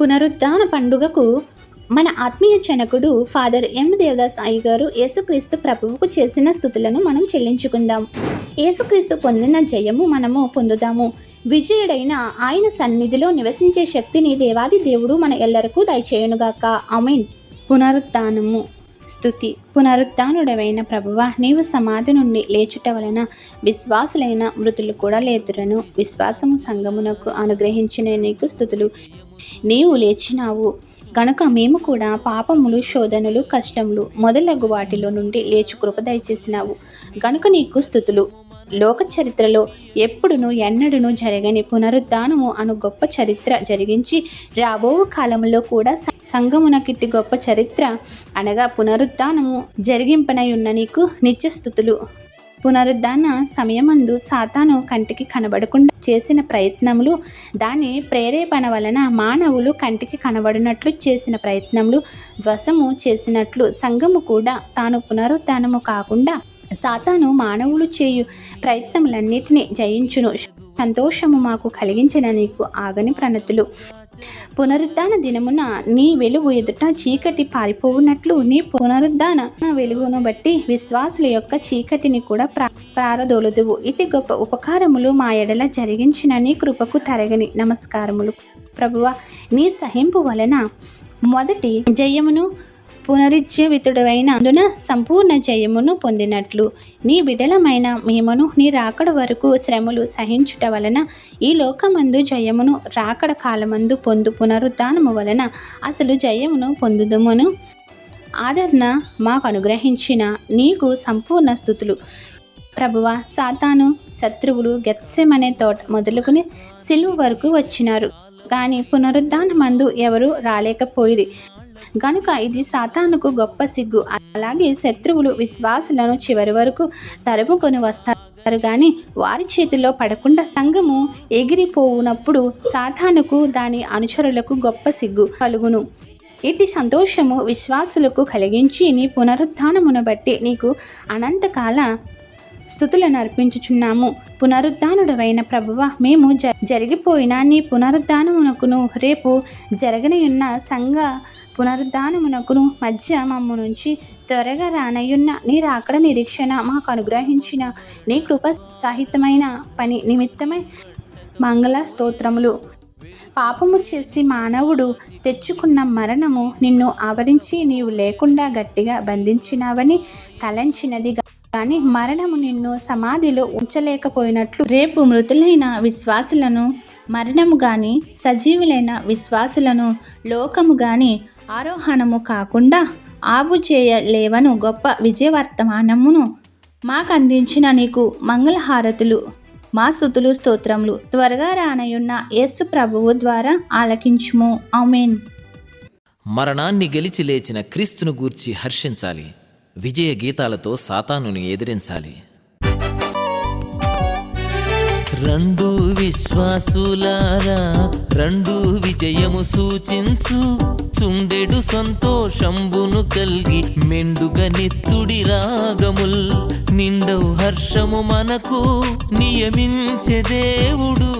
పునరుద్ధాన పండుగకు మన ఆత్మీయ జనకుడు ఫాదర్ ఎం. దేవదాస్ అయ్య గారు యేసుక్రీస్తు ప్రభువుకు చేసిన స్థుతులను మనం చెల్లించుకుందాం. యేసుక్రీస్తు పొందిన జయము మనము పొందుదాము. విజయుడైన ఆయన సన్నిధిలో నివసించే శక్తిని దేవాది దేవుడు మన ఎల్లరకు దయచేయునుగాక. అమీన్ పునరుత్నము స్థుతి. పునరుద్ధానుడమైన ప్రభువ నీవు సమాధి నుండి లేచుట వలన విశ్వాసులైన మృతులు కూడా లేతురను విశ్వాసము సంగమునకు అనుగ్రహించిన నీకు స్థుతులు. నీవు లేచినావు కనుక మేము కూడా పాపములు శోధనలు కష్టములు మొదలగు వాటిలో నుండి లేచు కృప దయచేసినావు. గనుక నీకు స్థుతులు. లోక చరిత్రలో ఎప్పుడును ఎన్నడూను జరగని పునరుద్ధానము అను గొప్ప చరిత్ర జరిగించి రాబో కాలంలో కూడా సంగమున కిట్టి గొప్ప చరిత్ర అనగా పునరుద్ధానము జరిగింపనై ఉన్న నీకు నిత్యస్థుతులు. పునరుద్ధాన సమయమందు సాతాను కంటికి కనబడకుండా చేసిన ప్రయత్నములు దాని ప్రేరేపణ వలన మానవులు కంటికి కనబడినట్లు చేసిన ప్రయత్నములు ధ్వసము చేసినట్లు సంఘము కూడా తాను పునరుద్ధానము కాకుండా సాతాను మానవులు చేయు ప్రయత్నములన్నిటినీ జయించును. సంతోషము మాకు కలిగించిన నీకు ఆగని ప్రణతులు. పునరుద్ధాన దినమున నీ వెలుగు ఎదుట చీకటి పారిపోవునట్లు నీ పునరుద్ధాన వెలుగును బట్టి విశ్వాసుల యొక్క చీకటిని కూడా ప్రా ప్రారదోలుదువు. ఇది గొప్ప ఉపకారములు మా ఎడల జరిగించిన నీ కృపకు తరగని నమస్కారములు. ప్రభువ నీ సహింపు వలన మొదటి జయమును పునరుజ్జీవితుడైన అందున సంపూర్ణ జయమును పొందినట్లు. నీ బిడలమైన మేమును నీ రాకడ వరకు శ్రమలు సహించుట వలన ఈ లోకమందు జయమును రాకడ కాలమందు పొందు పునరుద్ధానము వలన అసలు జయమును పొందుదమును. ఆదరణ మాకు అనుగ్రహించిన నీకు సంపూర్ణ స్థుతులు. ప్రభువ సాతాను శత్రువులు గెత్సెమనే తోట మొదలుకుని సిలువు వరకు వచ్చినారు. కానీ పునరుద్ధానమందు ఎవరు రాలేకపోయిరి. గనుక ఇది సాతానుకు గొప్ప సిగ్గు. అలాగే శత్రువులు విశ్వాసులను చివరి వరకు తరుముకొని వస్తారు కానీ వారి చేతిలో పడకుండా సంఘము ఎగిరిపోవునప్పుడు సాతానుకు దాని అనుచరులకు గొప్ప సిగ్గు కలుగును. ఇది సంతోషము విశ్వాసులకు కలిగించి నీ పునరుత్నమును బట్టి నీకు అనంతకాల స్థుతులను అర్పించుచున్నాము. పునరుద్ధానుడవైన ప్రభువ మేము జ జరిగిపోయిన నీ పునరుద్ధానమునకును రేపు జరగనియున్న సంఘ పునరుద్ధానమునకును మధ్య మమ్ము నుంచి త్వరగా రానయ్యున్న నీ రాకడ నిరీక్షణ మాకు అనుగ్రహించిన నీ కృప సహితమైన పని నిమిత్తమై మంగళ స్తోత్రములు. పాపము చేసి మానవుడు తెచ్చుకున్న మరణము నిన్ను ఆవరించి నీవు లేకుండా గట్టిగా బంధించినావని తలంచినది కానీ మరణము నిన్ను సమాధిలో ఉంచలేకపోయినట్లు రేపు మృతులైన విశ్వాసులను మరణము గాని సజీవులైన విశ్వాసులను లోకము గాని ఆరోహణము కాకుండా ఆపు చేయలేవను గొప్ప విజయవర్తమానమును మాకు అందించిన నీకు మంగళహారతులు మా స్థుతులు స్తోత్రములు త్వరగా రానయున్న యేసు ప్రభువు ద్వారా ఆలకించుము. ఆమెన్. మరణాన్ని గెలిచి లేచిన క్రీస్తును గూర్చి హర్షించాలి. విజయ గీతాలతో సాతానుని ఎదిరించాలి. రెండు విశ్వాసులారా రెండు విజయము సూచించు. చుండెడు సంతోషంబును కల్గి మెండుగ నిత్తుడి రాగముల్ నిండవు హర్షము మనకు నియమించే దేవుడు.